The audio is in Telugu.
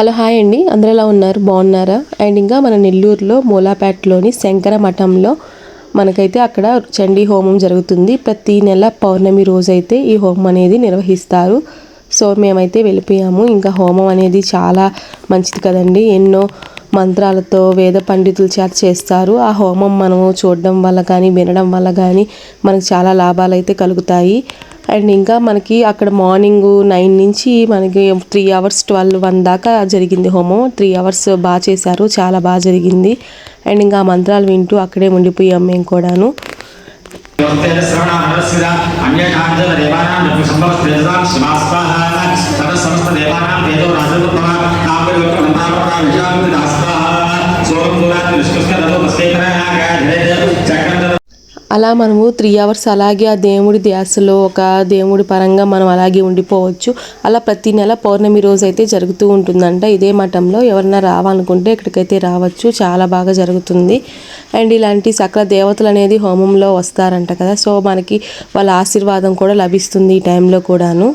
హలో హాయ్ అండి. అందరూ ఎలా ఉన్నారు? బాగున్నారా? అండ్ ఇంకా మన నెల్లూరులో మూలాపేటలోని శంకర మఠంలో మనకైతే అక్కడ చండీ హోమం జరుగుతుంది. ప్రతి నెల పౌర్ణమి రోజైతే ఈ హోమం అనేది నిర్వహిస్తారు. సో మేమైతే వెళ్ళిపోయాము. ఇంకా హోమం అనేది చాలా మంచిది కదండి. ఎన్నో మంత్రాలతో వేద పండితుల చేత చేస్తారు. ఆ హోమం మనము చూడడం వల్ల కానీ వినడం వల్ల కానీ మనకు చాలా లాభాలు అయితే కలుగుతాయి. అండ్ ఇంకా మనకి అక్కడ మార్నింగ్ నైన్ నుంచి మనకి త్రీ అవర్స్ ట్వెల్వ్ వన్ దాకా జరిగింది హోమం. త్రీ అవర్స్ బాగా చేశారు చాలా బాగా జరిగింది. అండ్ ఇంకా ఆ మంత్రాలు వింటూ అక్కడే ఉండిపోయాం మేము కూడాను. చక్రం అలా మనము త్రీ అవర్స్ అలాగే ఆ దేవుడి ధ్యాసలో ఒక దేవుడి పరంగా మనం అలాగే ఉండిపోవచ్చు. అలా ప్రతి నెల పౌర్ణమి రోజు అయితే జరుగుతూ ఉంటుందంట. ఇదే మఠంలో ఎవరైనా రావాలనుకుంటే ఇక్కడికైతే రావచ్చు. చాలా బాగా జరుగుతుంది. అండ్ ఇలాంటి సకల దేవతలు అనేది హోమంలో వస్తారంట కదా. సో మనకి వాళ్ళ ఆశీర్వాదం కూడా లభిస్తుంది ఈ టైంలో కూడాను.